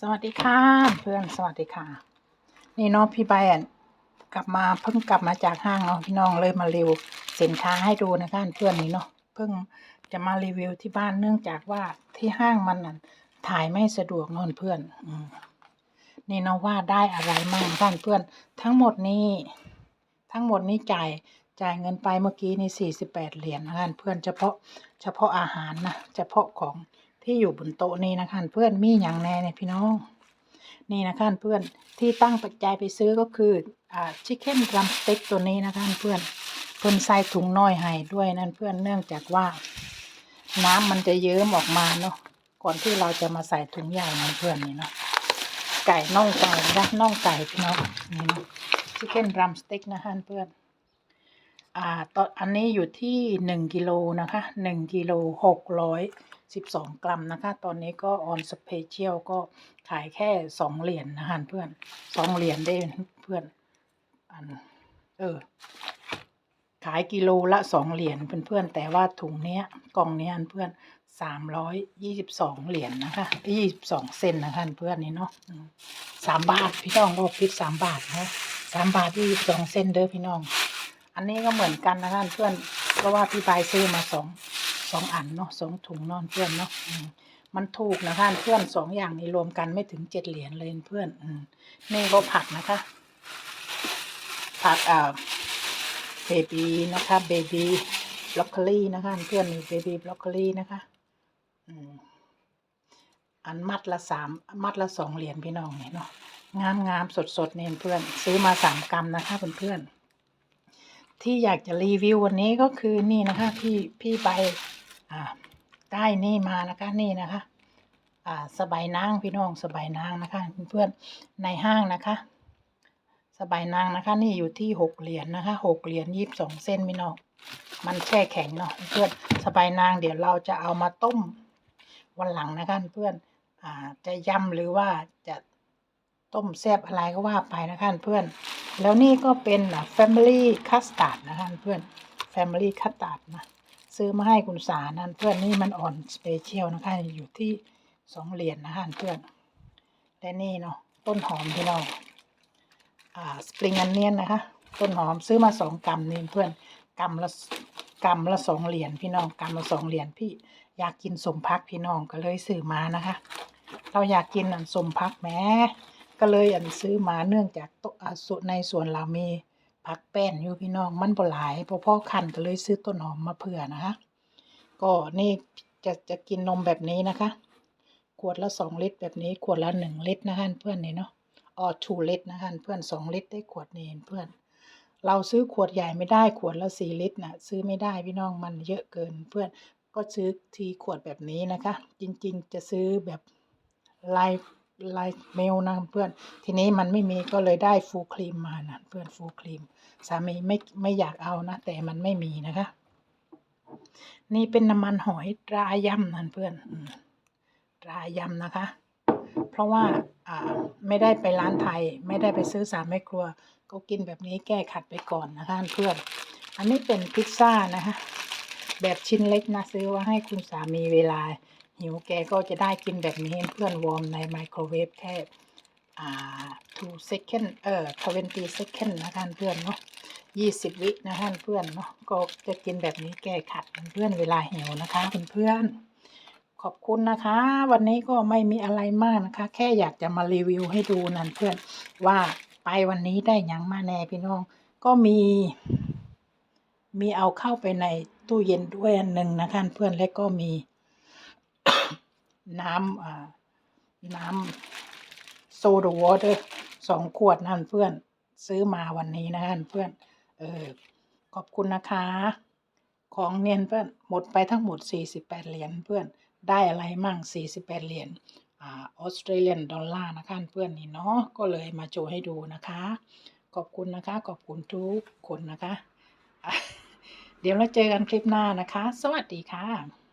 สวัสดีค่ะเพื่อนสวัสดีค่ะ นี่เนาะพี่ใบอะกลับมาเพิ่งกลับมาจากห้างเนาะพี่น้องเลยมารีวิวสินค้าให้ดูนะคะเพื่อนนี่เนาะเพิ่งจะมารีวิวที่บ้านเนื่องจากว่าที่ห้างมันน่ะถ่ายไม่สะดวกนอนเพื่อนอืนี่เนาะว่าได้อะไรมั่งท่านเพื่อน ทั้งหมดนี้ ทั้งหมดนี้จ่ายจ่ายเงินไปเมื่อกี้นี่สี่สิบแปดเหรียญนะคะเพื่อนเฉพาะเฉพาะอาหารนะเฉพาะของ ที่อยู่บนโต๊ะนี้นะคะเพื่อนมีอย่างแน่เนี่ยพี่น้อง นี่นะคะเพื่อนที่ตั้งปัจจัยไปซื้อก็คืออ่าชิคเก้นรัมสเต็กตัวนี้นะคะเพื่อนเพิ่นใส่ถุงน้อยให้ด้วยนั่นเพื่อนเนื่องจากว่า น้ำมันจะเยิ้มออกมาเนาะก่อนที่เราจะมาใส่ถุงใหญ่นั่นเพื่อนนี่เนาะไก่น่องไก่นะน่องไก่พี่น้องนี่เนาะชิคเก้นรัมสเต็กนะคะเพื่อน อ่าตอนอันนี้อยู่ที่หนึ่งกิโลนะคะหนึ่งกิโลหกร้อยสิบสองกรัมนะคะ ตอนนี้ก็ออนสเปเชียลก็ขายแค่สองเหรียญนะคะเพื่อนสองเหรียญได้เพื่อนอันเออขายกิโลละสองเหรียญเพื่อนๆแต่ว่าถุงเนี้ยกล่องเนี้ยเพื่อนสามร้อยยี่สิบสองเหรียญนะคะยี่สิบสองเซนนะคะเพื่อนนี่เนาะสามบาทพี่น้องโลพิษสามบาทนะสามบาทยี่สิบสองเซนเด้อพี่น้อง อันนี้ก็เหมือนกันนะคะเพื่อนเพราะว่าพี่ปายซื้อมาสองสองอันเนาะสองถุงนอนเพื่อนเนาะมันถูกนะคะเพื่อนสองอย่างนี้รวมกันไม่ถึงเจ็ดเหรียญเลยเพื่อนอืนี่ก็ผักนะคะ ผักอ่าเบบีนะคะเบบีบรอกโคลีนะคะเพื่อนนี่เบบีบรอกโคลีนะคะอืมอันมัดละสามมัดละสองเหรียญพี่น้องนี่เนาะงามงามสดสดเนี่ยเพื่อน ซื้อมาสามกรัมนะคะเพื่อนๆ ที่อยากจะรีวิววันนี้ก็คือนี่นะคะพี่พี่ไปอ่าได้นี่มานะคะนี่นะคะ อ่าสบายนางพี่น้องสบายนางนะคะเพื่อนในห้างนะคะสบายนางนะคะ นี่อยู่ที่หกเหรียญนะคะหกเหรียญยี่สิบสองเส้นพี่น้องมันแช่แข็งเนาะเพื่อนสบายนางเดี๋ยวเราจะเอามาต้มวันหลังนะคะเพื่อนอาจะยำหรือว่าจะ ต้มแซบอะไรก็ว่าไปนะคะเพื่อน แล้วนี่ก็เป็น Family Custard นะคะเพื่อน Family Custard นะซื้อมาให้คุณสานั่นเพื่อนนี่มันอ่อนสเปเชียลนะคะอยู่ที่สองเหรียญนะคะเพื่อน และนี่เนาะต้นหอมพี่น้องอ่าสปริงอันเนียนนะคะ ต้นหอมซื้อมาสองกรัมนี่เพื่อนกรัมละกรัมละสองเหรียญพี่น้องกรัมละสองเหรียญพี่อยากกินสมพักพี่น้องก็เลยซื้อมานะคะ เราอยากกินสมพักแม้ ก็เลยอันซื้อมาเนื่องจากตอส่วนในสวนเรามีผักแป้นอยู่พี่น้องมันบ่หลายพอพ่อคันก็เลยซื้อต้นหอมมาเผื่อนะคะ ก็นี่จะจะกินนมแบบนี้นะคะ ขวดละสองลิตรแบบนี้ขวดละหนึ่งลิตรนะคะเพื่อนนี่เนาะออทูลิตรนะคะเพื่อนสองลิตรได้ขวดนี้เพื่อน เราซื้อขวดใหญ่ไม่ได้ขวดละสี่ลิตรนะซื้อไม่ได้พี่น้องมันเยอะเกินเพื่อนก็ซื้อทีขวดแบบนี้นะคะ จริงๆ จะซื้อแบบลาย ลายเมลนะเพื่อน ทีนี้มันไม่มีก็เลยได้ฟูครีมมานะเพื่อนฟูครีม สามีไม่ไม่อยากเอานะ แต่มันไม่มีนะคะ นี่เป็นน้ำมันหอยตรายำนั่นเพื่อนตรายำนะคะ เพราะว่าอ่าไม่ได้ไปร้านไทย ไม่ได้ไปซื้อสามแม่ครัว ก็กินแบบนี้แก้ขัดไปก่อนนะคะเพื่อน อันนี้เป็นพิซซ่านะคะ แบบชิ้นเล็กนะซื้อว่าให้คุณสามีเวลา หิวแกก็จะได้กินแบบนี้เพื่อนวอร์มในไมโครเวฟแค่อ่า two second เอ่อ20 second นะคะเพื่อนเนาะ20วินะคะเพื่อนเนาะก็จะกินแบบนี้แก้ขัดเพื่อนเวลาหิวนะคะเพื่อนๆขอบคุณนะคะ วันนี้ก็ไม่มีอะไรมากนะคะ แค่อยากจะมารีวิวให้ดูนั่นเพื่อนว่าไปวันนี้ได้ยังมาแน่พี่น้องก็มี มีเอาเข้าไปในตู้เย็นด้วยอันหนึ่งนะคะเพื่อนและก็มี น้ำอ่าน้ำโซดาวอเตอร์สองขวดนั่นเพื่อน ซื้อมาวันนี้นะคะเพื่อน เออ ขอบคุณนะคะ ของเนียนเพื่อน หมดไปทั้งหมด 48 เหรียญเพื่อน ได้อะไรมั่ง 48 เหรียญอออสเตรเลียนดอลลาร์นะคะเพื่อนนี่เนาะ ก็เลยมาโชว์ให้ดูนะคะ ขอบคุณนะคะ ขอบคุณทุกคนนะคะ เดี๋ยวเราเจอกันคลิปหน้านะคะ สวัสดีค่ะ